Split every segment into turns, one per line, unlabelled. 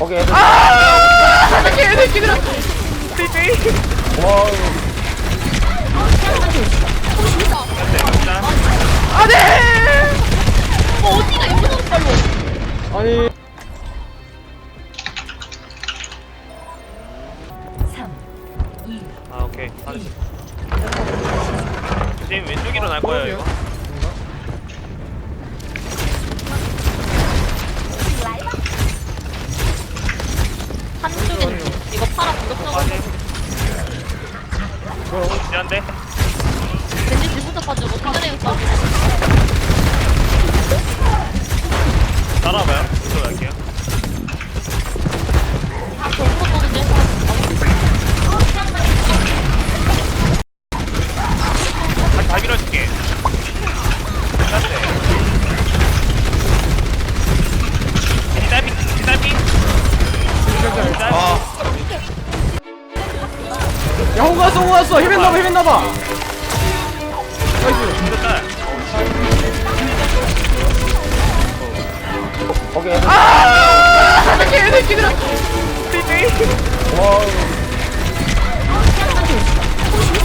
거기 애들
아! 새끼 새끼들아. 삐삐.
와우
안돼.
어, 어디가 이렇게 빨로.
아니.
3, 2,
아 오케이 잘했어 지금 왼쪽으로 날 거예요 이거
개새끼들아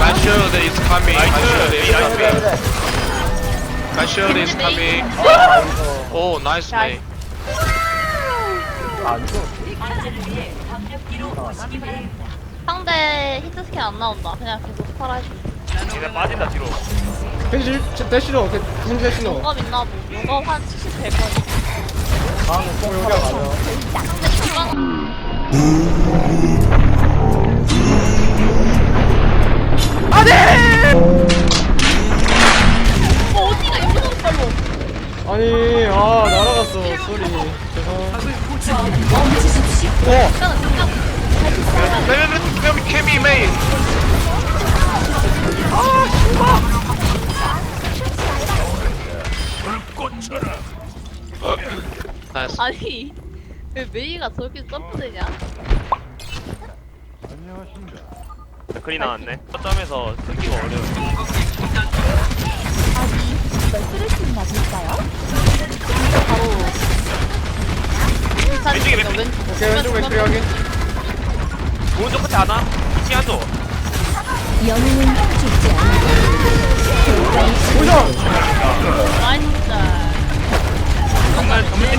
I'm
sure that it's coming. I'm
sure that it's
coming.
I'm
sure that it's coming. Oh, nice play.
상대 히트스킨 안 나온다 그냥 계속 스파라 해주고
얘네 빠진다 뒤로.
대시로 대시로 대시로
용감 있나 보 용감 한70 될거 같아
다음에 꼭
여기가
맞아.
어, 언니가 이러는 걸로.
아니, 아, 날아갔어. 소리. 죄송.
어.
아니 왜 메이가 저렇게 점프되냐?
댓글이 나왔네. 아, 그 점에서 쓰기가 어려워. 아니 매트리스는 맞을까요?
바로
왼쪽에 아, 왼쪽.
오케이, 왼쪽 왼쪽 여기.
오른쪽 끝에 안 와? 시한도
영웅은 죽지
않아. 오셔! 아니 정말 정말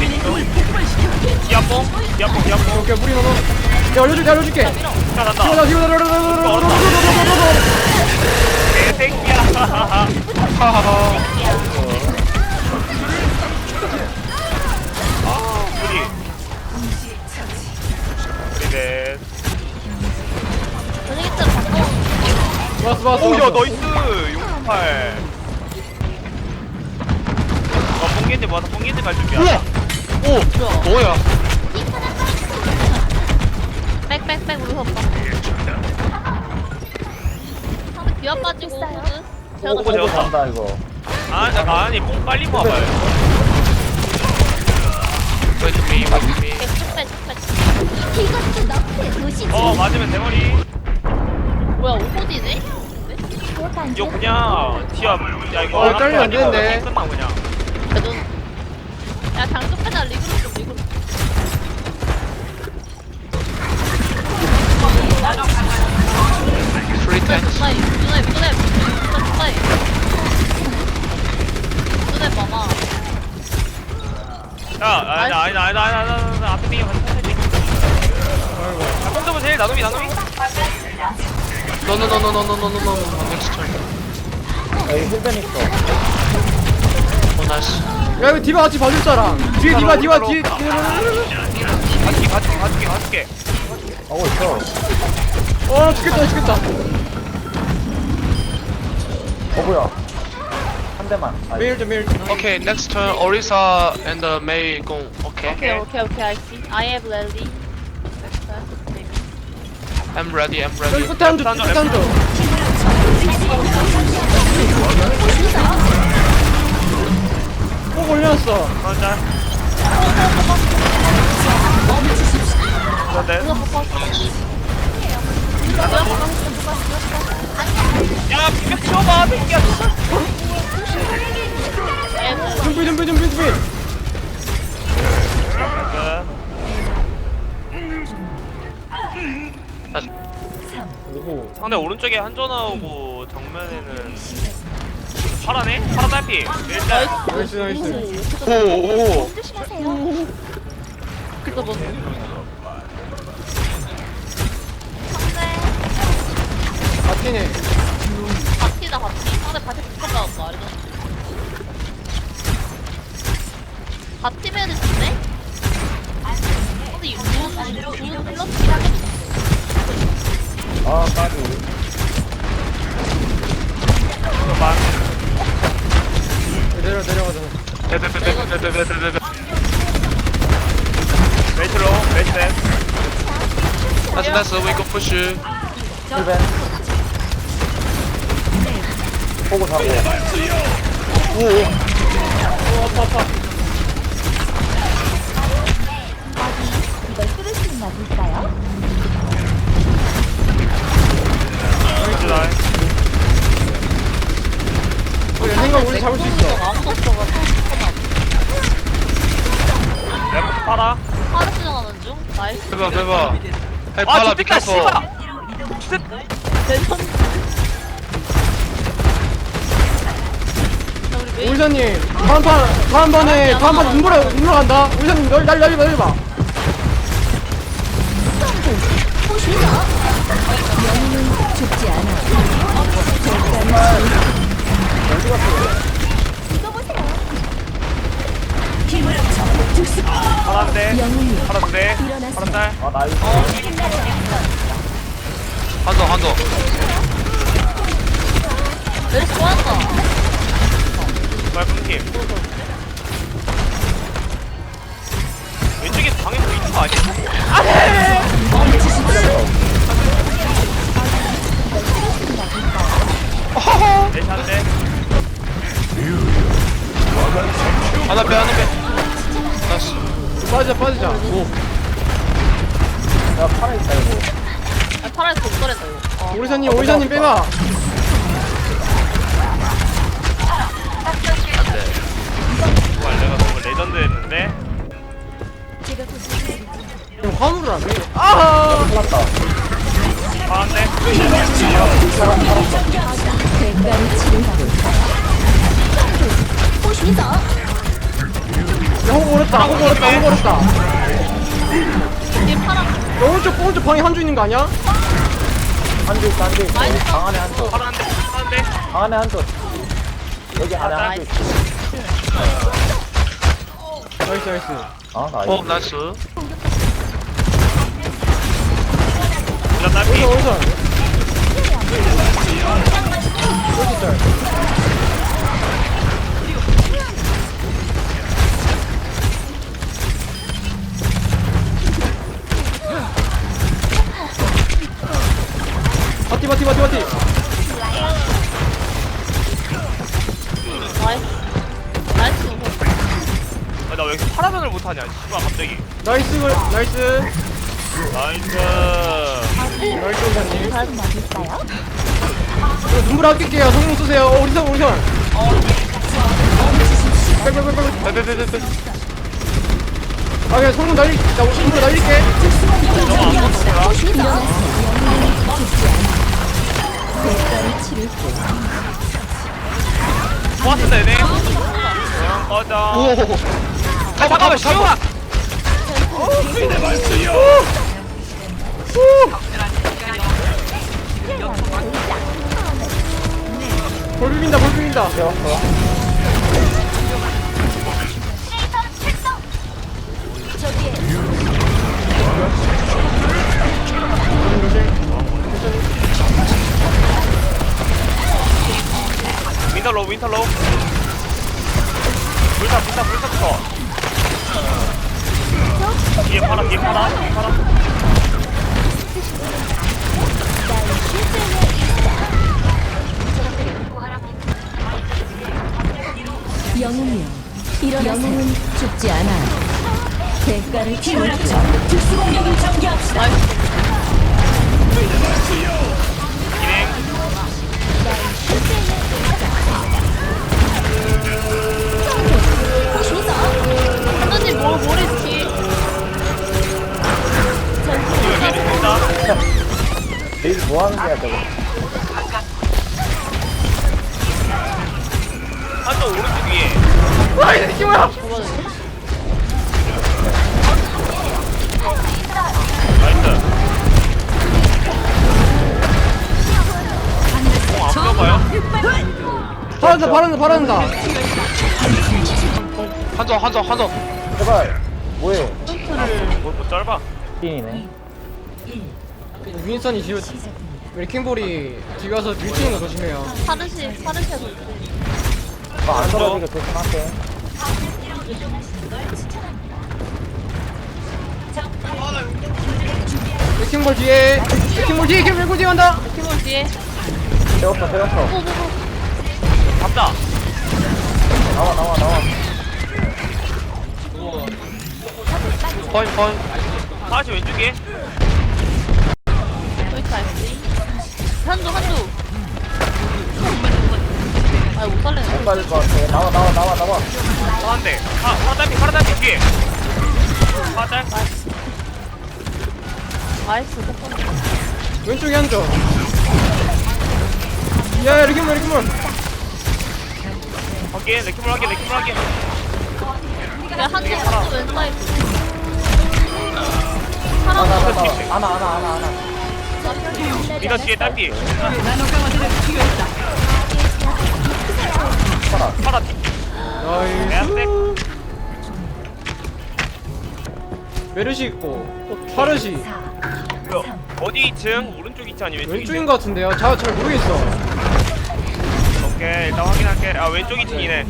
디아뽕 디아뽕 디아뽕
오케이 물이 넣어. 야 알려줄게 알려줄게.
자 간다
나 이거 나 이거 나
개새끼야. 아 모아서 뽕겐지 갈 준비야.
오, 뭐야?
빽빽빽 우리 상대 귀아 빠지고 호드 제가
오고
보고 간다 이거.
아니 아니 뽕 빨리 모아봐요.
Wait to me, wait to me.
축배 축배
어 맞으면 대머리.
뭐야 오호디네?
이거 그냥 티야 야 이거
어,
하나
떨리면 안 되는데.
끝나 그냥
야 장축배나 리그룹 좀 리그룹
Three tanks.
누나이 누나이 누나이 누나이 누나이 봐봐
야 아니 아니 아니 아니 아니 아니 앞에 빙이 가서 살짝 아
no, no, no, no, no, no, no. Next turn.
여기 힐벤 있어
Oh, nice.
야 이거 디바 같이 봐줄 사람. 뒤에 디바 디바 뒤에.
가줄게 가줄게 가줄게 가줄게
하고 있어
어 죽겠다 죽겠다.
어 뭐야 한 대만 아,
메일 좀 메일 좀.
Okay, next turn, Orisa and uh, Mei go. Okay.
오케이 오케이 오케이 I see I have ready
I'm ready, I'm
여기
ready.
끝에 한 줄, 끝에 한 줄. 꼭 올려놨어.
맞아. 그런데 야 비벼 치워봐. 새끼야
준비 준비 준비 준비.
그,
오호
상대 오른쪽에 한조 나오고 정면에는 파라네? 파라 딸피. 일단
나이스 나이스
오오
그거 뭐
바티네.
바티다
배틀 배틀 배틀로 배틀
나스 나스 윙크 푸쉬
힐벤 보고 사고
오오 아파 아파 이걸
끊으시는
맛일까요? 생각 우리 잡을 수 있어
아무것도 없어
파라.
파르 수정하는 중? 나이스.
대박 대박. 헤이
아
팔라
좋겠다
비켜서.
씨발.
대선 자 우리 메인
우리사님 다음 판 다음 판에 다음 판 눈보라 눈보라 간다. 우리사님 널 날, 날려봐 날려봐.
영웅은 죽지 않아.
아 나이스.
한점 한점
메르시 좋았다
말끔팀. 왼쪽에 방에 뭐 있는 거 아니야? 내샷인데
하나 빼 하나 빼. 나이스.
빠지자 빠지자. 오
야 파라 있다 이거
아 파라에서 독설했다 이거 어.
오리사님 오리사님 빼봐
정말 내가 너무 레전드 했는데
그럼 화물을 안 해. 아
끝났다
파란데
대가를 치른다 볼까요? 보시죠.
야, 호구 어렵다 호구 어렵다 호구 어렵다
뒤에 파라
야, 오른쪽 오른쪽 방에 한주 있는 거 아니야?
있어 있어.
나이스.
방 안에 한조
파란데 파란데
방 안에 한조 여기 안에 한조 있어.
나이스 나이스.
아 나이스.
어 나이스.
일단 딸피
어디서 어디서 어디 짤 바티 바티 바티 바티.
나이스 나이스
아, 나왜 이렇게 파라면을 못하냐 씨발 갑자기.
나이스 걸- 나이스.
나이스.
나이스
다음 맞을까요?
이거 눈물 아낄게요. 성공 쓰세요. 어 오리선 오리선 빼빼빼빼
빼빼빼빼빼
아 그냥 성공 날리 나 눈물 날릴게.
대가를 치를 때
좋았어 얘네. 형 꺼져
오
아 잠깐만 시우아!
볼 비빈다 볼 비빈다
윈터로우 윈터로우 불타 불타 불타부터 뒤에 파라 뒤에 파라 뒤에 파라
영웅이여. 영웅은 죽지 않아. 대가를 때 특수공격을 전개합시다.
뭐 거야 저거
한쪽 오른쪽 위에.
와, 이 새끼 뭐야?
나이스. 공안 풀어봐요?
바란다, 바란다, 바란다.
한점 한점 한점.
제발. 뭐해?
뭘또 짧아?
띵이네.
윈선이 지금 웰킹볼이 뒤에 와서 밀치는 거 조심해요.
파르시 파르시에 돌
너안 떨어지게 조심할게.
웰킹볼 뒤에, 웰킹볼 뒤에, 웰킹볼 뒤에 간다.
키볼 뒤에.
세웠어 세웠어.
오오오
잡다
나와 나와 나와.
포인 포인
다시 왼쪽에.
여기 다 있지 한두 한두. 아못
못
살리네.
빠질 것 같아. 나와 나와 나와 나와.
파란데 파 파란 달피 파란 달피 뒤에. 파란 달
나이스 덕분
왼쪽에 한 점. 야, 야, 웰킹볼, 웰킹볼.
확인 레키몰 확인 레키몰
야 한두 한두 왼 사이드
하나
사람
하나. 하나 하나 하나 하나
리더 뒤에 딸피
파라
파란
나이스. 메르시 있고, 파르시.
어디 2층? 오른쪽 2층 아니면 왼쪽
왼쪽인 것 같은데요? 자, 잘 모르겠어.
2층? 오케이 일단 확인할게 아 왼쪽 2층이네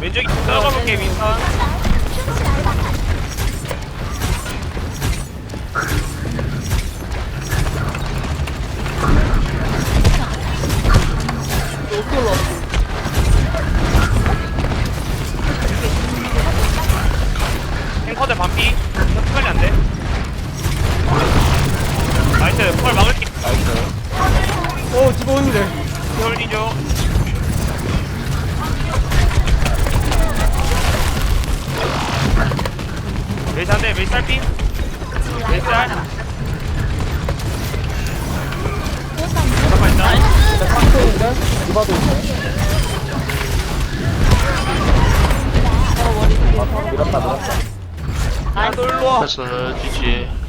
왼쪽 2층 들어가 볼게 윈선 탱커들 반피. 헷갈리 안돼. 나이스. 펄 막을게.
어, 집어오는데.
홀리죠. 메이스 한대 메이스 딸피 딸 잠깐만 있다
아 밀었다
패스 GG